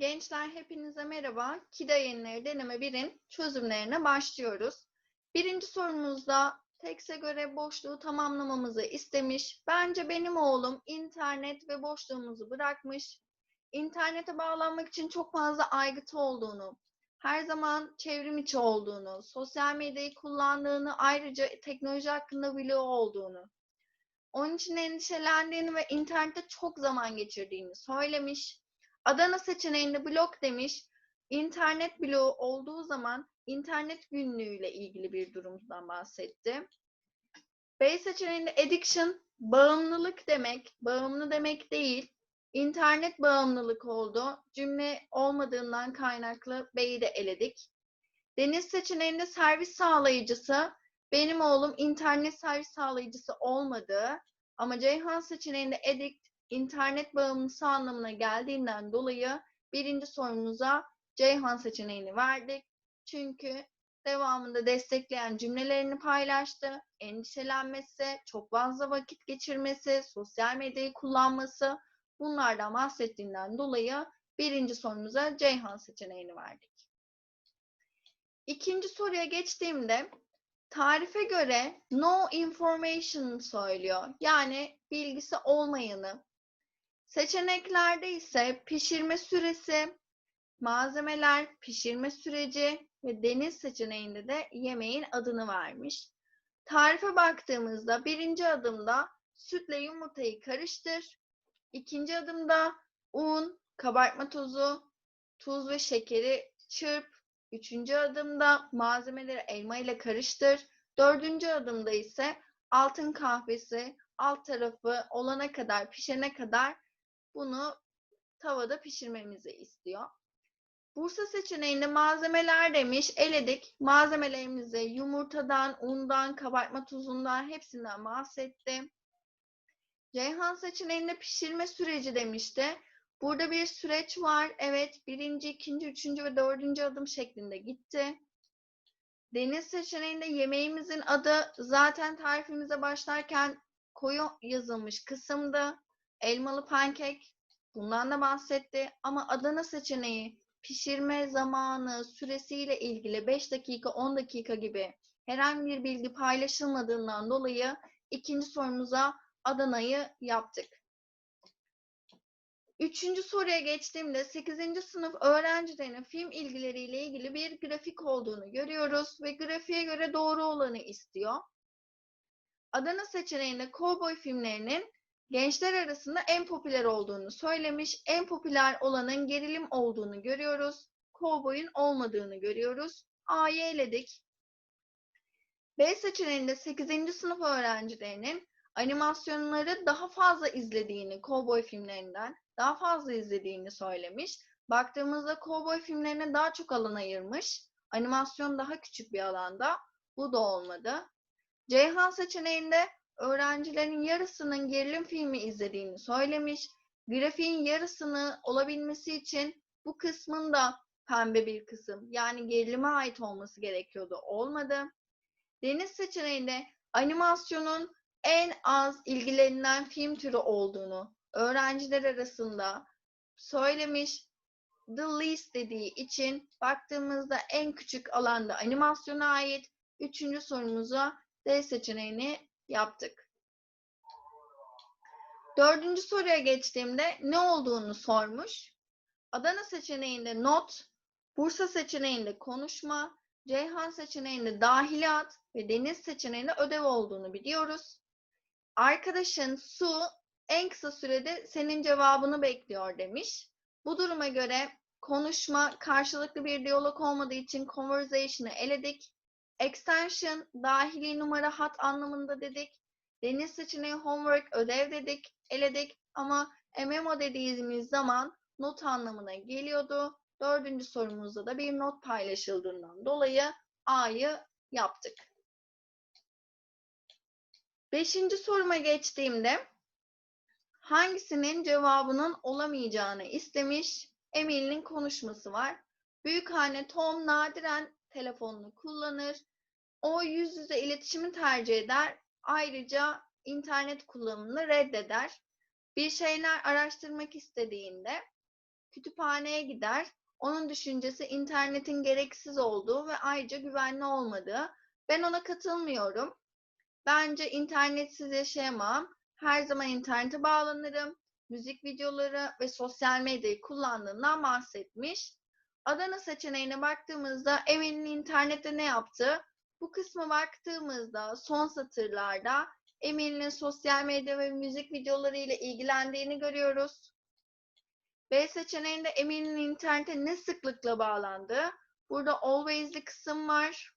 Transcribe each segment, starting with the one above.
Gençler hepinize merhaba. KİDA yayınları deneme 1'in çözümlerine başlıyoruz. Birinci sorumuzda tekse göre boşluğu tamamlamamızı istemiş. Bence benim oğlum internet ve boşluğumuzu bırakmış. İnternete bağlanmak için çok fazla aygıtı olduğunu, her zaman çevrim içi olduğunu, sosyal medyayı kullandığını, ayrıca teknoloji hakkında biliyor olduğunu, onun için endişelendiğini ve internette çok zaman geçirdiğini söylemiş. Adana seçeneğinde blog demiş. İnternet bloğu olduğu zaman internet günlüğüyle ilgili bir durumdan bahsetti. B seçeneğinde addiction bağımlılık demek, bağımlı demek değil. İnternet bağımlılık oldu. Cümle olmadığından kaynaklı B'yi de eledik. Deniz seçeneğinde servis sağlayıcısı benim oğlum internet servis sağlayıcısı olmadı. Ama Ceyhan seçeneğinde addict internet bağımlısı anlamına geldiğinden dolayı birinci sorumuza Ceyhan seçeneğini verdik. Çünkü devamında destekleyen cümlelerini paylaştı. Endişelenmesi, çok fazla vakit geçirmesi, sosyal medyayı kullanması bunlardan bahsettiğinden dolayı birinci sorumuza Ceyhan seçeneğini verdik. İkinci soruya geçtiğimde tarife göre no information söylüyor. Yani bilgisi olmayanı. Seçeneklerde ise pişirme süresi, malzemeler, pişirme süreci ve deniz seçeneğinde de yemeğin adını vermiş. Tarife baktığımızda birinci adımda sütle yumurtayı karıştır. İkinci adımda un, kabartma tozu, tuz ve şekeri çırp. Üçüncü adımda malzemeleri elma ile karıştır. Dördüncü adımda ise altın kahvesi alt tarafı olana kadar, pişene kadar bunu tavada pişirmemizi istiyor. Bursa seçeneğinde malzemeler demiş. Eledik. Malzemelerimizi yumurtadan, undan, kabartma tuzundan hepsinden bahsetti. Ceyhan seçeneğinde pişirme süreci demişti. Burada bir süreç var. Evet, birinci, ikinci, üçüncü ve dördüncü adım şeklinde gitti. Deniz seçeneğinde yemeğimizin adı zaten tarifimize başlarken koyu yazılmış kısımdı. Elmalı pankek. Bundan da bahsetti. Ama Adana seçeneği pişirme zamanı, süresiyle ilgili 5 dakika, 10 dakika gibi herhangi bir bilgi paylaşılmadığından dolayı ikinci sorumuza Adana'yı yaptık. Üçüncü soruya geçtiğimde 8. sınıf öğrencilerinin film ilgileriyle ilgili bir grafik olduğunu görüyoruz ve grafiğe göre doğru olanı istiyor. Adana seçeneğinde kovboy filmlerinin gençler arasında en popüler olduğunu söylemiş. En popüler olanın gerilim olduğunu görüyoruz. Kovboyun olmadığını görüyoruz. A'yı eledik. B seçeneğinde 8. sınıf öğrencilerinin animasyonları daha fazla izlediğini kovboy filmlerinden daha fazla izlediğini söylemiş. Baktığımızda kovboy filmlerine daha çok alan ayırmış. Animasyon daha küçük bir alanda. Bu da olmadı. Ceyhan seçeneğinde öğrencilerin yarısının gerilim filmi izlediğini söylemiş. Grafiğin yarısını olabilmesi için bu kısmın da pembe bir kısım yani gerilime ait olması gerekiyordu. Olmadı. Deniz seçeneğinde animasyonun en az ilgilenilen film türü olduğunu öğrenciler arasında söylemiş. The least dediği için baktığımızda en küçük alanda animasyona ait. Üçüncü sorumuza D seçeneğini yaptık. Dördüncü soruya geçtiğimde ne olduğunu sormuş. Adana seçeneğinde not, Bursa seçeneğinde konuşma, Ceyhan seçeneğinde dahiliyat ve Deniz seçeneğinde ödev olduğunu biliyoruz. Arkadaşın su en kısa sürede senin cevabını bekliyor demiş. Bu duruma göre konuşma karşılıklı bir diyalog olmadığı için conversation'ı eledik. Extension dahili numara hat anlamında dedik. Deniz seçeneği homework ödev dedik, eledik ama memo dediğimiz zaman not anlamına geliyordu. Dördüncü sorumuzda da bir not paylaşıldığından dolayı A'yı yaptık. Beşinci soruma geçtiğimde hangisinin cevabının olamayacağını istemiş. Emil'in konuşması var. Büyükhane Tom nadiren telefonunu kullanır. O yüz yüze iletişimi tercih eder. Ayrıca internet kullanımını reddeder. Bir şeyler araştırmak istediğinde kütüphaneye gider. Onun düşüncesi internetin gereksiz olduğu ve ayrıca güvenli olmadığı. Ben ona katılmıyorum. Bence internetsiz yaşayamam. Her zaman internete bağlanırım. Müzik videoları ve sosyal medyayı kullandığından bahsetmiş. Adana seçeneğine baktığımızda Emin'in internette ne yaptığı, bu kısma baktığımızda son satırlarda Emin'in sosyal medya ve müzik videoları ile ilgilendiğini görüyoruz. B seçeneğinde Emin'in internete ne sıklıkla bağlandığı, burada always'li kısım var.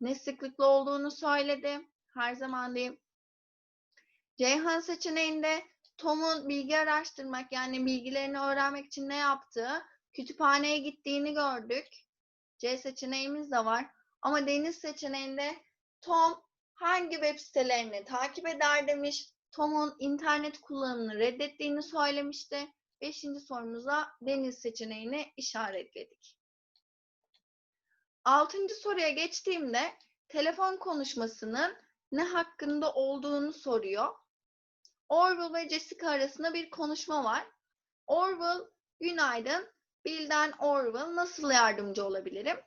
Ne sıklıkla olduğunu söyledi. Her zaman değil. Ceyhan seçeneğinde Tom'un bilgi araştırmak yani bilgilerini öğrenmek için ne yaptığı, kütüphaneye gittiğini gördük. C seçeneğimiz de var. Ama Deniz seçeneğinde Tom hangi web sitelerini takip eder demiş. Tom'un internet kullanımını reddettiğini söylemişti. Beşinci sorumuza Deniz seçeneğini işaretledik. Altıncı soruya geçtiğimde telefon konuşmasının ne hakkında olduğunu soruyor. Orwell ve Jessica arasında bir konuşma var. Orwell, günaydın. Bill'den Orwell, nasıl yardımcı olabilirim?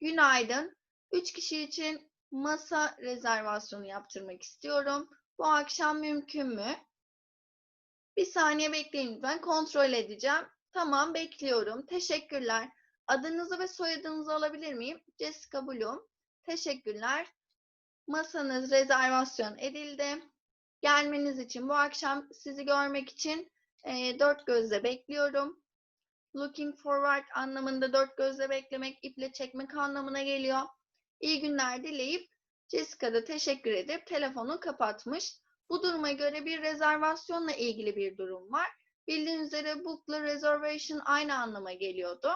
Günaydın. Üç kişi için masa rezervasyonu yaptırmak istiyorum. Bu akşam mümkün mü? Bir saniye bekleyin lütfen. Kontrol edeceğim. Tamam, bekliyorum. Teşekkürler. Adınızı ve soyadınızı alabilir miyim? Jessica Bloom. Teşekkürler. Masanız rezervasyon edildi. Gelmeniz için bu akşam sizi görmek için e, dört gözle bekliyorum. Looking forward anlamında dört gözle beklemek, iple çekmek anlamına geliyor. İyi günler dileyip Jessica da teşekkür edip telefonu kapatmış. Bu duruma göre bir rezervasyonla ilgili bir durum var. Bildiğiniz üzere book'la reservation aynı anlama geliyordu.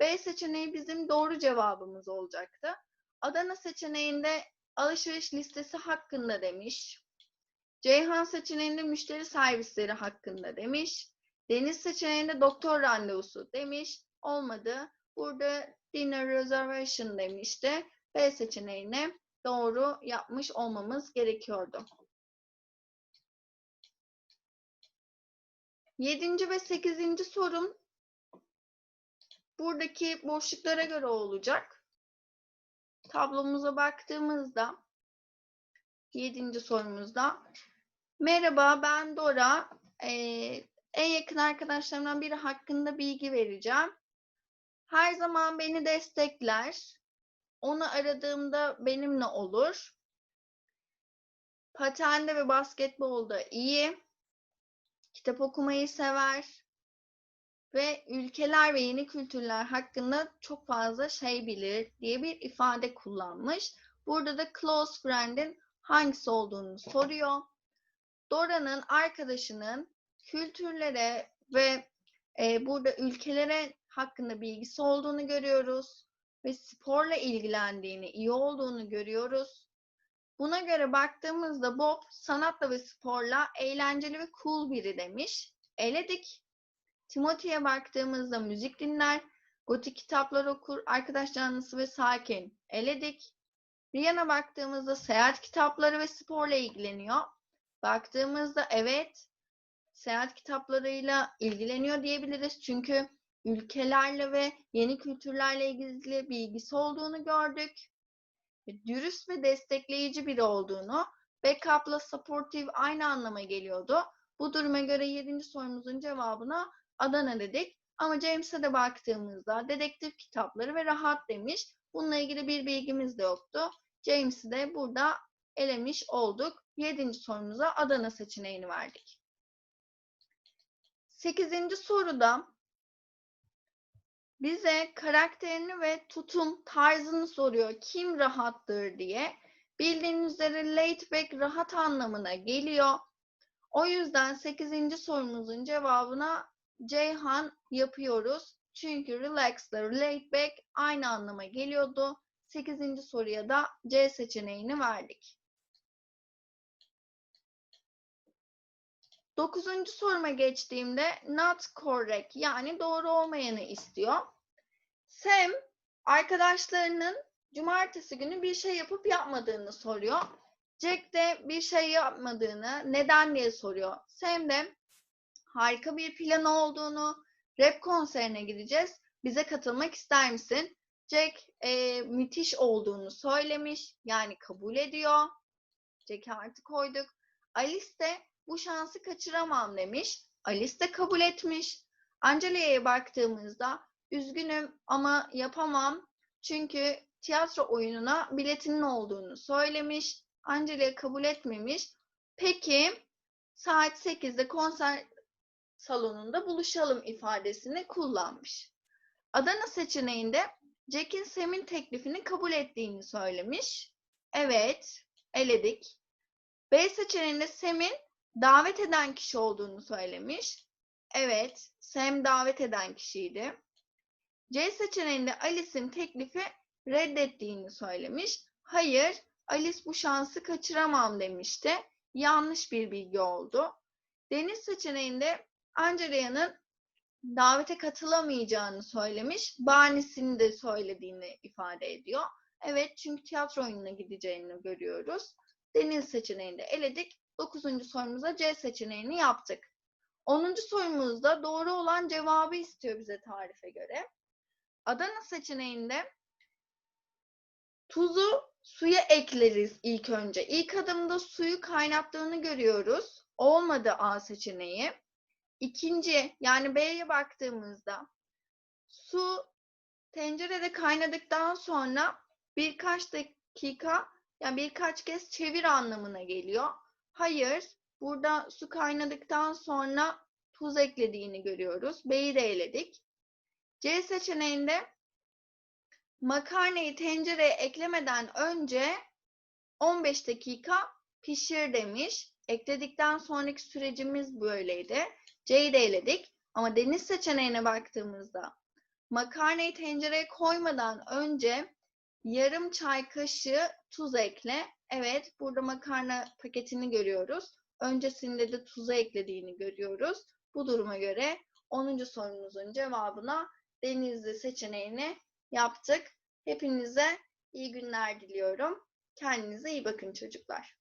B seçeneği bizim doğru cevabımız olacaktı. Adana seçeneğinde alışveriş listesi hakkında demiş. Ceyhan seçeneğinde müşteri servisleri hakkında demiş. Deniz seçeneğinde doktor randevusu demiş. Olmadı. Burada dinner reservation demişti. B seçeneğine doğru yapmış olmamız gerekiyordu. Yedinci ve sekizinci sorum buradaki boşluklara göre olacak. Tablomuza baktığımızda yedinci sorumuzda merhaba ben Dora ee, en yakın arkadaşlarımdan biri hakkında bilgi vereceğim. Her zaman beni destekler. Onu aradığımda benimle olur. Patende ve basketbolda iyi. Kitap okumayı sever. Ve ülkeler ve yeni kültürler hakkında çok fazla şey bilir diye bir ifade kullanmış. Burada da close friend'in hangisi olduğunu soruyor. Dora'nın arkadaşının kültürlere ve e, burada ülkelere hakkında bilgisi olduğunu görüyoruz ve sporla ilgilendiğini, iyi olduğunu görüyoruz. Buna göre baktığımızda Bob sanatla ve sporla eğlenceli ve cool biri demiş. Eledik. Timothy'ye baktığımızda müzik dinler, gotik kitaplar okur, arkadaş canlısı ve sakin. Eledik. Rihanna baktığımızda seyahat kitapları ve sporla ilgileniyor. Baktığımızda evet, seyahat kitaplarıyla ilgileniyor diyebiliriz. Çünkü ülkelerle ve yeni kültürlerle ilgili bilgisi olduğunu gördük. Dürüst ve destekleyici biri olduğunu, backup'la supportive aynı anlama geliyordu. Bu duruma göre 7. sorumuzun cevabına Adana dedik. Ama James'e de baktığımızda dedektif kitapları ve rahat demiş. Bununla ilgili bir bilgimiz de yoktu. James'i de burada elemiş olduk. 7. sorumuza Adana seçeneğini verdik. 8. soruda bize karakterini ve tutum tarzını soruyor. Kim rahattır diye. Bildiğiniz üzere laid back rahat anlamına geliyor. O yüzden 8. sorumuzun cevabına Ceyhan yapıyoruz. Çünkü relax ile laid back aynı anlama geliyordu. 8. soruya da C seçeneğini verdik. 9. soruma geçtiğimde not correct yani doğru olmayanı istiyor. Sam arkadaşlarının cumartesi günü bir şey yapıp yapmadığını soruyor. Jack de bir şey yapmadığını neden diye soruyor. Sam de harika bir planı olduğunu, rap konserine gideceğiz. Bize katılmak ister misin? Jack e, müthiş olduğunu söylemiş. Yani kabul ediyor. Jack'i artı koyduk. Alice de bu şansı kaçıramam demiş. Alice de kabul etmiş. Angelia'ya baktığımızda üzgünüm ama yapamam. Çünkü tiyatro oyununa biletinin olduğunu söylemiş. Angelia kabul etmemiş. Peki saat 8'de konser salonunda buluşalım ifadesini kullanmış. Adana seçeneğinde Jack'in Sam'in teklifini kabul ettiğini söylemiş. Evet, eledik. B seçeneğinde Sam'in davet eden kişi olduğunu söylemiş. Evet, Sam davet eden kişiydi. C seçeneğinde Alice'in teklifi reddettiğini söylemiş. Hayır, Alice bu şansı kaçıramam demişti. Yanlış bir bilgi oldu. Deniz seçeneğinde Angelia'nın davete katılamayacağını söylemiş. Bahanesini de söylediğini ifade ediyor. Evet çünkü tiyatro oyununa gideceğini görüyoruz. Deniz seçeneğini de eledik. Dokuzuncu sorumuza C seçeneğini yaptık. Onuncu sorumuzda doğru olan cevabı istiyor bize tarife göre. Adana seçeneğinde tuzu suya ekleriz ilk önce. İlk adımda suyu kaynattığını görüyoruz. Olmadı A seçeneği. İkinci yani B'ye baktığımızda su tencerede kaynadıktan sonra birkaç dakika yani birkaç kez çevir anlamına geliyor. Hayır, burada su kaynadıktan sonra tuz eklediğini görüyoruz. B'yi de eledik. C seçeneğinde makarnayı tencereye eklemeden önce 15 dakika pişir demiş. Ekledikten sonraki sürecimiz böyleydi. C'yi de eledik. Ama deniz seçeneğine baktığımızda makarnayı tencereye koymadan önce yarım çay kaşığı tuz ekle. Evet, burada makarna paketini görüyoruz. Öncesinde de tuzu eklediğini görüyoruz. Bu duruma göre 10. sorumuzun cevabına denizli seçeneğini yaptık. Hepinize iyi günler diliyorum. Kendinize iyi bakın çocuklar.